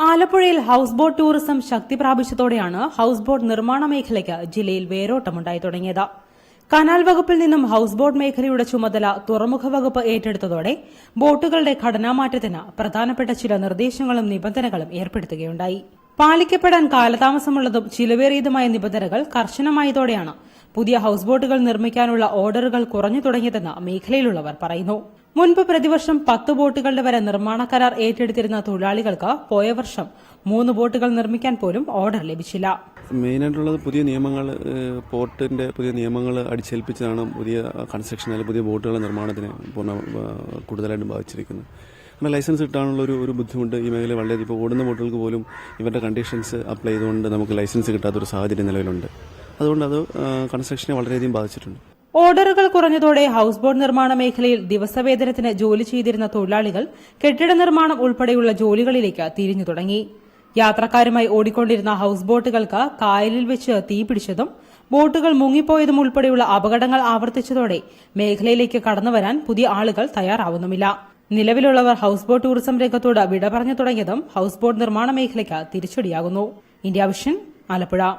ആലപ്പുഴയിൽ house boat tourism ശക്തി പ്രാപിച്ചതോടെയാണ് ഹൌസ് ബോട്ട് നിർമ്മാണ മേഖലയ്ക്ക് ജില്ലയിൽ വേരോട്ടമുണ്ടായി തുടങ്ങിയത്. കനാൽ വകുപ്പിൽ നിന്നും ഹൌസ് ബോട്ട് മേഖലയുടെ ചുമതല തുറമുഖ വകുപ്പ് ഏറ്റെടുത്തതോടെ ബോട്ടുകളുടെ ഘടനാമാറ്റത്തിന് പ്രധാനപ്പെട്ട ചില നിർദ്ദേശങ്ങളും നിബന്ധനകളും ഏർപ്പെടുത്തുകയുണ്ടായി. പാലിക്കപ്പെടാൻ കാലതാമസമുള്ളതും ചിലവേറിയതുമായ നിബന്ധനകൾ കർശനമായതോടെയാണ് പുതിയ ഹൌസ് ബോട്ടുകൾ നിർമ്മിക്കാനുള്ള ഓർഡറുകൾ കുറഞ്ഞു തുടങ്ങിയതെന്ന് മേഖലയിലുള്ളവർ പറയുന്നു. മുൻപ് പ്രതിവർഷം പത്ത് ബോട്ടുകളുടെ വരെ നിർമ്മാണ കരാർ ഏറ്റെടുത്തിരുന്ന തൊഴിലാളികൾക്ക് പോയ വർഷം മൂന്ന് ബോട്ടുകൾ നിർമ്മിക്കാൻ പോലും ഓർഡർ ലഭിച്ചില്ല. മെയിനായിട്ടുള്ളത് പുതിയ നിയമങ്ങൾ പോർട്ടിന്റെ പുതിയ നിയമങ്ങൾ അടിച്ചേൽപ്പിച്ചതാണ് പുതിയ കൺസ്ട്രക്ഷൻ അല്ലെങ്കിൽ പുതിയ ബോട്ടുകളുടെ നിർമ്മാണത്തിന് പൂർണ കൂടുതലായിട്ടും ബാധിച്ചിരിക്കുന്നത്. കാരണം ലൈസൻസ് കിട്ടാനുള്ള ഒരു ഒരു ബുദ്ധിമുട്ട് ഈ മേഖല വളരെ ഇപ്പോൾ ഓടുന്ന ബോട്ടുകൾക്ക് പോലും ഇവരുടെ കണ്ടീഷൻസ് അപ്ലൈ ചെയ്തുകൊണ്ട് നമുക്ക് ലൈസൻസ് കിട്ടാത്തൊരു സാഹചര്യം നിലവിലുണ്ട്. അതുകൊണ്ട് അത് കൺസ്ട്രക്ഷനെ വളരെയധികം ബാധിച്ചിട്ടുണ്ട്. ഓർഡറുകൾ കുറഞ്ഞതോടെ ഹൌസ് ബോട്ട് നിർമ്മാണ മേഖലയിൽ ദിവസവേതനത്തിന് ജോലി ചെയ്തിരുന്ന തൊഴിലാളികൾ കെട്ടിട നിർമ്മാണം ഉൾപ്പെടെയുള്ള ജോലികളിലേക്ക് തിരിഞ്ഞു തുടങ്ങി. യാത്രക്കാരുമായി ഓടിക്കൊണ്ടിരുന്ന ഹൌസ് ബോട്ടുകൾക്ക് കായലിൽ വെച്ച് തീപിടിച്ചതും ബോട്ടുകൾ മുങ്ങിപ്പോയതും ഉൾപ്പെടെയുള്ള അപകടങ്ങൾ ആവർത്തിച്ചതോടെ മേഖലയിലേക്ക് കടന്നുവരാൻ പുതിയ ആളുകൾ തയ്യാറാവുന്നുമില്ല. നിലവിലുള്ളവർ ഹൌസ് ബോട്ട് ടൂറിസം രംഗത്തോട് വിട പറഞ്ഞു തുടങ്ങിയതും ഹൌസ് ബോട്ട് നിർമ്മാണ മേഖലയ്ക്ക് തിരിച്ചടിയാകുന്നു. India vision Alappuzha.